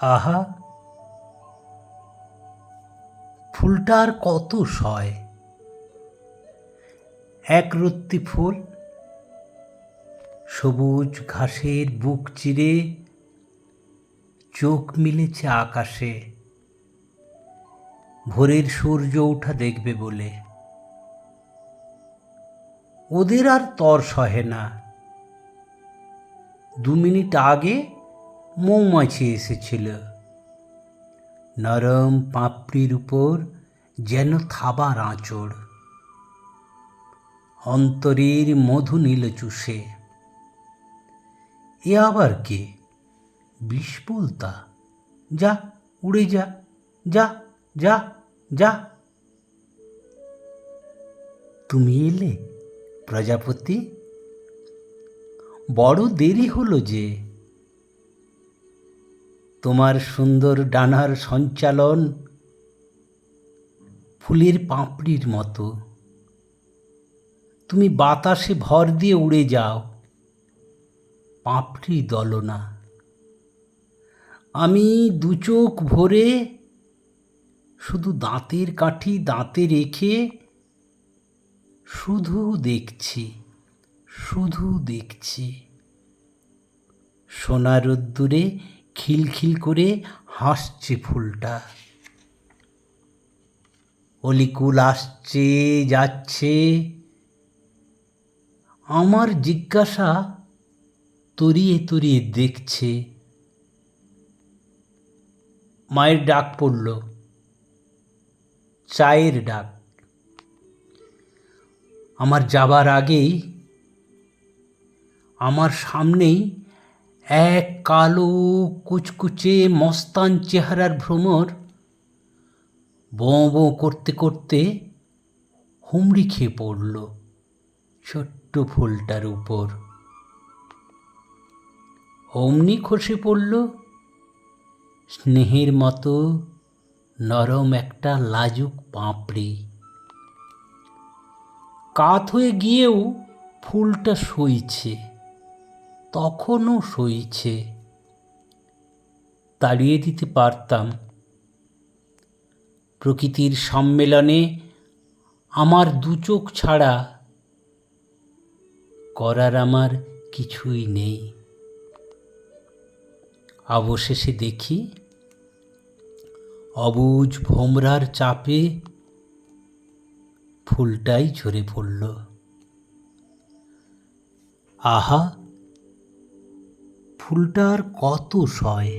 আহা। ফুলটার কত সয়? এক রত্তি ফুল, সবুজ ঘাসের বুক চিরে, চোখ মিলেছে আকাশে, ভোরের সূর্য ওঠা দেখবে বলে। ওদের আর তর সহে না। দু মিনিট আগে মৌমাছি এসেছিল। নরম পাপড়ির উপর যেন থাবার আঁচড়। অন্তরের মধু নীল চুষে। এ আবার কে? বিষ যা, উড়ে যা যা যা যা। তুমি এলে, প্রজাপতি? বড় দেরি হলো যে তোমার সুন্দর ডানার সঞ্চালন ফুলের পাঁপড়ির মতো। তুমি বাতাসে ভর দিয়ে উড়ে যাও, পাপড়ি দলনা আমি দু চোখ ভরে শুধু দাঁতের কাঠি দাঁতে রেখে শুধু দেখছি শুধু দেখছি। সোনা রোদ্দুরে খিলখিল করে হাসছে ফুলটা। অলিকুল আসছে, যাচ্ছে। আমার জিজ্ঞাসা তরিয়ে তরিয়ে দেখছে। মায়ের ডাক পড়ল, চায়ের ডাক। আমার যাবার আগেই আমার সামনেই এক কালো কুচকুচে মস্তান চেহারার ভ্রমর। বোঁ বোঁ করতে করতে হুমড়ি খেয়ে পড়ল ছোট্ট ফুলটার উপর। অমনি খসে পড়ল স্নেহের মতো নরম একটা লাজুক পাঁপড়ি। কাত হয়ে গিয়েও ফুলটা সইছে। তখনও সইছে। তাড়িয়ে দিতে পারতাম। প্রকৃতির সম্মেলনে আমার দু চোখ ছাড়া করার আমার কিছুই নেই। অবশেষে দেখি অবুজ ভোমরার চাপে ফুলটাই ঝরে পড়ল। আহা! ফুলটার কত সয়?